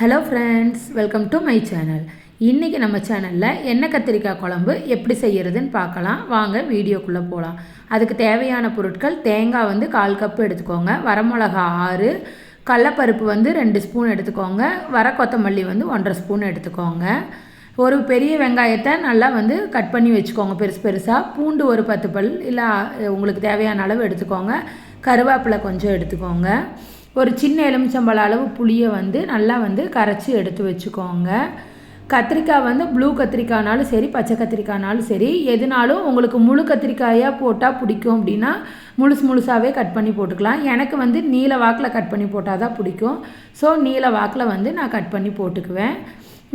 Hello friends welcome to my channel இன்றைக்கி நம்ம சேனலில் எண்ணெய் கத்திரிக்காய் குழம்பு எப்படி செய்கிறதுன்னு பார்க்கலாம். வாங்க வீடியோக்குள்ளே போகலாம் அதுக்கு தேவையான பொருட்கள் தேங்காய் வந்து கால் கப்பு எடுத்துக்கோங்க. வரமிளகா ஆறு கடலப்பருப்பு வந்து ரெண்டு ஸ்பூன் எடுத்துக்கோங்க. வர கொத்தமல்லி வந்து ஒன்றரை ஸ்பூன் எடுத்துக்கோங்க. ஒரு பெரிய வெங்காயத்தை நல்லா வந்து கட் பண்ணி வச்சுக்கோங்க பெருசு பெருசாக பூண்டு ஒரு பத்து பல் இல்லை உங்களுக்கு தேவையான அளவு எடுத்துக்கோங்க. கருவேப்பிலை கொஞ்சம் எடுத்துக்கோங்க. ஒரு சின்ன எலுமிச்சம்பழ அளவு புளியை வந்து நல்லா வந்து கரைச்சி எடுத்து வச்சுக்கோங்க. கத்திரிக்காய் வந்து ப்ளூ கத்திரிக்காய்னாலும் சரி பச்சை கத்திரிக்காய்னாலும் சரி எதுனாலும் உங்களுக்கு முழு கத்திரிக்காயாக போட்டால் பிடிக்கும் அப்படின்னா முழுசு முழுசாகவே கட் பண்ணி போட்டுக்கலாம். எனக்கு வந்து நீல வாக்கில் கட் பண்ணி போட்டால் தான் பிடிக்கும். ஸோ நீல வாக்கில் வந்து நான் கட் பண்ணி போட்டுக்குவேன்.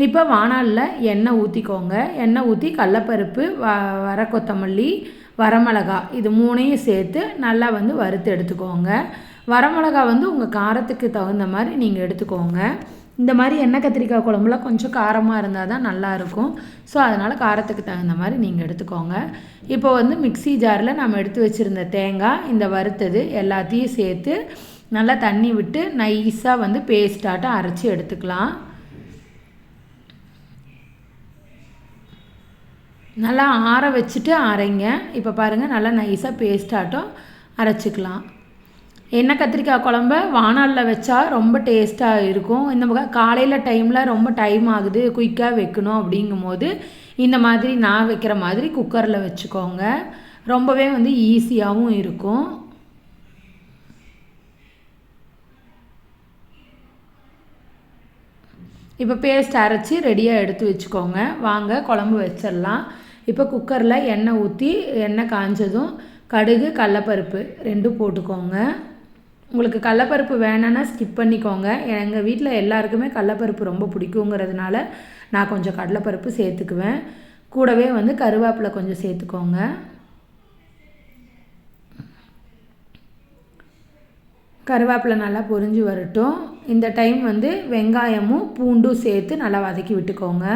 இப்போ வானாலில் எண்ணெய் ஊற்றிக்கோங்க எண்ணெய் ஊற்றி கடலப்பருப்பு வ வர கொத்தமல்லி வரமிளகா இது மூணையும் சேர்த்து நல்லா வந்து வறுத்து எடுத்துக்கோங்க. வரமிளகா வந்து உங்கள் காரத்துக்கு தகுந்த மாதிரி நீங்கள் எடுத்துக்கோங்க. இந்த மாதிரி எண்ணெய் கத்திரிக்காய் குழம்புல கொஞ்சம் காரமாக இருந்தால் தான் நல்லாயிருக்கும் ஸோ அதனால் காரத்துக்கு தகுந்த மாதிரி நீங்கள் எடுத்துக்கோங்க. இப்போ வந்து மிக்சி ஜாரில் நம்ம எடுத்து வச்சுருந்த தேங்காய் இந்த வறுத்தது எல்லாத்தையும் சேர்த்து நல்லா தண்ணி விட்டு நைஸாக வந்து பேஸ்டாட்டம் அரைச்சி எடுத்துக்கலாம். நல்லா ஆற வச்சுட்டு அரைங்க. இப்போ பாருங்கள் நல்லா நைஸாக பேஸ்டாட்டம் அரைச்சிக்கலாம். எண்ணெய் கத்திரிக்காய் குழம்ப வானாலில் வச்சா ரொம்ப டேஸ்ட்டாக இருக்கும். இந்த காலையில் டைமில் ரொம்ப டைம் ஆகுது குயிக்காக வைக்கணும் அப்படிங்கும்போது இந்த மாதிரி நான் வைக்கிற மாதிரி குக்கரில் வச்சுக்கோங்க. ரொம்பவே வந்து ஈஸியாகவும் இருக்கும். இப்போ பேஸ்ட் அரைச்சி ரெடியாக எடுத்து வச்சுக்கோங்க. வாங்க குழம்பு வச்சிடலாம். இப்போ குக்கரில் எண்ணெய் ஊற்றி எண்ணெய் காஞ்சதும் கடுகு கடலப்பருப்பு ரெண்டும் போட்டுக்கோங்க. உங்களுக்கு கடலப்பருப்பு வேணான்னா ஸ்கிப் பண்ணிக்கோங்க. எங்கள் வீட்டில் எல்லாருக்குமே கடலப்பருப்பு ரொம்ப பிடிக்குங்கிறதுனால நான் கொஞ்சம் கடலைப்பருப்பு சேர்த்துக்குவேன். கூடவே வந்து கருவேப்பிலை கொஞ்சம் சேர்த்துக்கோங்க. கருவேப்பிலை நல்லா பொரிஞ்சு வரட்டும். இந்த டைம் வந்து வெங்காயமும் பூண்டும் சேர்த்து நல்லா வதக்கி விட்டுக்கோங்க.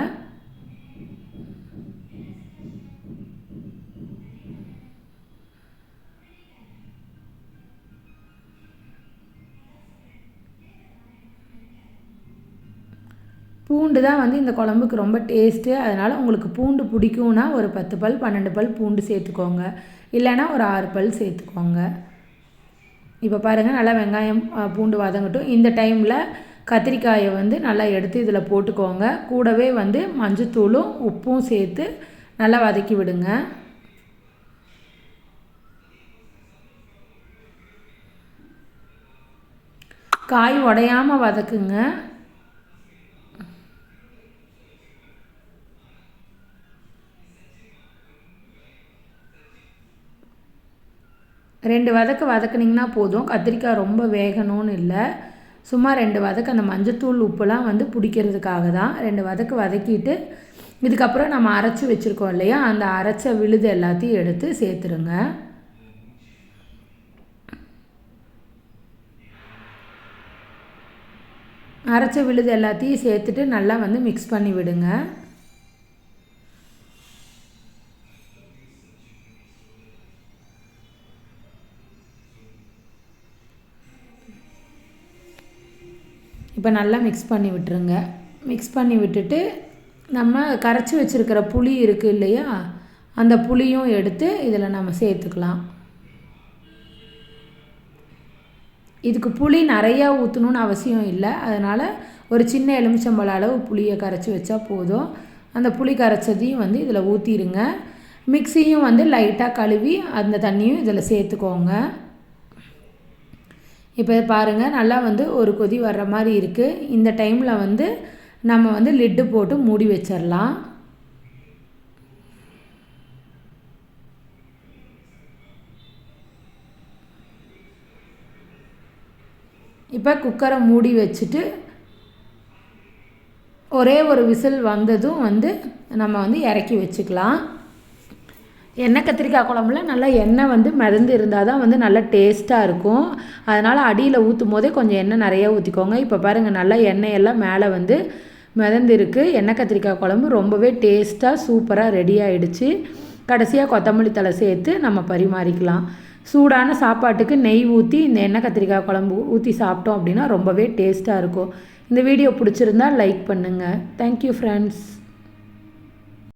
பூண்டு தான் வந்து இந்த குழம்புக்கு ரொம்ப டேஸ்ட்டு அதனால் உங்களுக்கு பூண்டு பிடிக்கும்னா ஒரு பத்து பல் பன்னெண்டு பல் பூண்டு சேர்த்துக்கோங்க. இல்லைன்னா ஒரு ஆறு பல் சேர்த்துக்கோங்க. இப்போ பாருங்கள் நல்லா வெங்காயம் பூண்டு வதங்கட்டும். இந்த டைமில் கத்திரிக்காயை வந்து நல்லா எடுத்து இதில் போட்டுக்கோங்க. கூடவே வந்து மஞ்சத்தூளும் உப்பும் சேர்த்து நல்லா வதக்கி விடுங்க. காய் உடையாமல் வதக்குங்க. ரெண்டு வதக்கு வதக்குனிங்கன்னா போதும். கத்திரிக்காய் ரொம்ப வேகணும்னு இல்லை. சும்மா ரெண்டு வதக்கு. அந்த மஞ்சத்தூள் உப்புலாம் வந்து பிடிக்கிறதுக்காக தான் ரெண்டு வதக்கு வதக்கிட்டு இதுக்கப்புறம் நம்ம அரைச்சி வச்சுருக்கோம் இல்லையா? அந்த அரைச்ச விழுது எல்லாத்தையும் எடுத்து சேர்த்துருங்க. அரைச்ச விழுது எல்லாத்தையும் சேர்த்துட்டு நல்லா வந்து மிக்ஸ் பண்ணி விடுங்க. இப்போ நல்லா மிக்ஸ் பண்ணி விட்டுருங்க. மிக்ஸ் பண்ணி விட்டுட்டு நம்ம கரைச்சி வச்சுருக்கிற புளி இருக்குது இல்லையா? அந்த புளியும் எடுத்து இதில் நம்ம சேர்த்துக்கலாம். இதுக்கு புளி நிறையா ஊற்றணுன்னு அவசியம் இல்லை. அதனால் ஒரு சின்ன எலுமிச்சம்பழ அளவு புளியை கரைச்சி வச்சா போதும். அந்த புளி கரைச்சதையும் வந்து இதில் ஊற்றிடுங்க மிக்சியும் வந்து லைட்டாக கழுவி அந்த தண்ணியும் இதில் சேர்த்துக்கோங்க. இப்போ பாருங்கள் நல்லா வந்து ஒரு கொதி வர்ற மாதிரி இருக்குது இந்த டைமில் வந்து நம்ம வந்து லிட்டு போட்டு மூடி வச்சிடலாம் இப்போ குக்கரை மூடி வச்சுட்டு ஒரே ஒரு விசில் வந்ததும் வந்து நம்ம வந்து இறக்கி வச்சுக்கலாம். எண்ணெய் கத்திரிக்காய் குழம்புல நல்லா எண்ணெய் வந்து மிதந்து இருந்தால் தான் வந்து நல்லா டேஸ்ட்டாக இருக்கும். அதனால் அடியில் ஊற்றும் போதே கொஞ்சம் எண்ணெய் நிறையா ஊற்றிக்கோங்க இப்போ பாருங்கள் நல்லா எண்ணெயெல்லாம் மேலே வந்து மிதந்துருக்கு. எண்ணெய் கத்திரிக்காய் குழம்பு ரொம்பவே டேஸ்ட்டாக சூப்பராக ரெடி ஆகிடுச்சு கடைசியாக கொத்தமல்லி தலை சேர்த்து நம்ம பரிமாறிக்கலாம். சூடான சாப்பாட்டுக்கு நெய் ஊற்றி இந்த எண்ணெய் கத்திரிக்காய் குழம்பு ஊற்றி சாப்பிட்டோம் அப்படின்னா ரொம்பவே டேஸ்ட்டாக இருக்கும். இந்த வீடியோ பிடிச்சிருந்தா லைக் பண்ணுங்கள் தேங்க்யூ ஃப்ரெண்ட்ஸ்